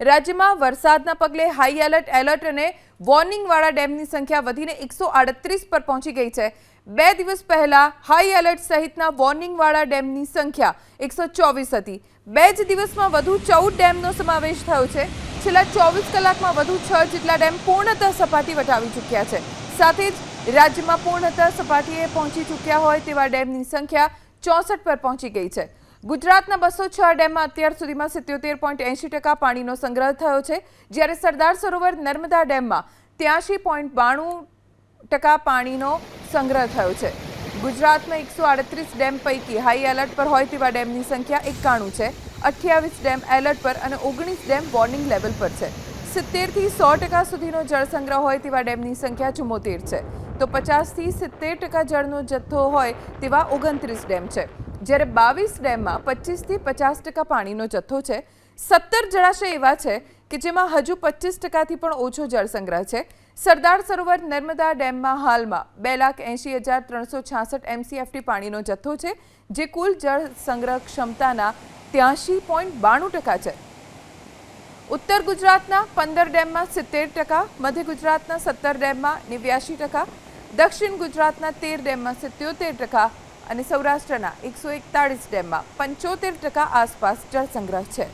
રાજ્યમાં વરસાદના પગલે હાઈ એલર્ટ એલર્ટ અને વોર્નિંગવાળા ડેમની સંખ્યા વધીને એકસો આડત્રીસ પર પહોંચી ગઈ છે. બે દિવસ પહેલા હાઈ એલર્ટ સહિતના વોર્નિંગવાળા ડેમની સંખ્યા એકસો ચોવીસ હતી. બે જ દિવસમાં વધુ ચૌદ ડેમનો સમાવેશ થયો છે. છેલ્લા ચોવીસ કલાકમાં વધુ છ જેટલા ડેમ પૂર્ણતઃ સપાટી વટાવી ચૂક્યા છે. સાથે જ રાજ્યમાં પૂર્ણતઃ સપાટીએ પહોંચી ચૂક્યા હોય તેવા ડેમની સંખ્યા ચોસઠ પર પહોંચી ગઈ છે. ગુજરાતના બસો છ ડેમમાં અત્યાર સુધીમાં સિત્યોતેર પોઈન્ટ એંશી ટકા પાણીનો સંગ્રહ થયો છે. જ્યારે સરદાર સરોવર નર્મદા ડેમમાં ત્યાંશી પોઈન્ટ બાણું ટકા પાણીનો સંગ્રહ થયો છે. ગુજરાતમાં એકસો આડત્રીસ ડેમ પૈકી હાઈ એલર્ટ પર હોય તેવા ડેમની સંખ્યા એકાણું છે. અઠ્યાવીસ ડેમ એલર્ટ પર અને ઓગણીસ ડેમ વોર્નિંગ લેવલ પર છે. સિત્તેરથી સો ટકા સુધીનો જળ સંગ્રહ હોય તેવા ડેમની સંખ્યા ચુમ્મોતેર છે. તો પચાસથી સિત્તેર ટકા જળનો જથ્થો હોય તેવા ઓગણત્રીસ ડેમ છે. જ્યારે બાવીસ ડેમમાં પચીસથી પચાસ ટકા પાણીનો જથ્થો છે, સત્તર જળાશય એવા છે કે જેમાં હજુ પચીસ ટકાથી પણ ઓછો જળ સંગ્રહ છે. સરદાર સરોવર નર્મદા ડેમમાં હાલમાં બે લાખ એંશી હજાર ત્રણસો છાસઠ એમસીએફટી પાણીનો જથ્થો છે, જે કુલ જળ સંગ્રહ ક્ષમતાના ત્યાંશી પોઈન્ટ બાણું ટકા છે. ઉત્તર ગુજરાતના પંદર ડેમમાં સિત્તેર ટકા, મધ્ય ગુજરાતના સત્તર ડેમમાં નેવ્યાશી ટકા, દક્ષિણ ગુજરાતના તેર ડેમમાં સિત્યોતેર ટકા અને સૌરાષ્ટ્રના એકસો એકતાળીસ ડેમમાં પંચોતેર ટકા આસપાસ જળસંગ્રહ છે.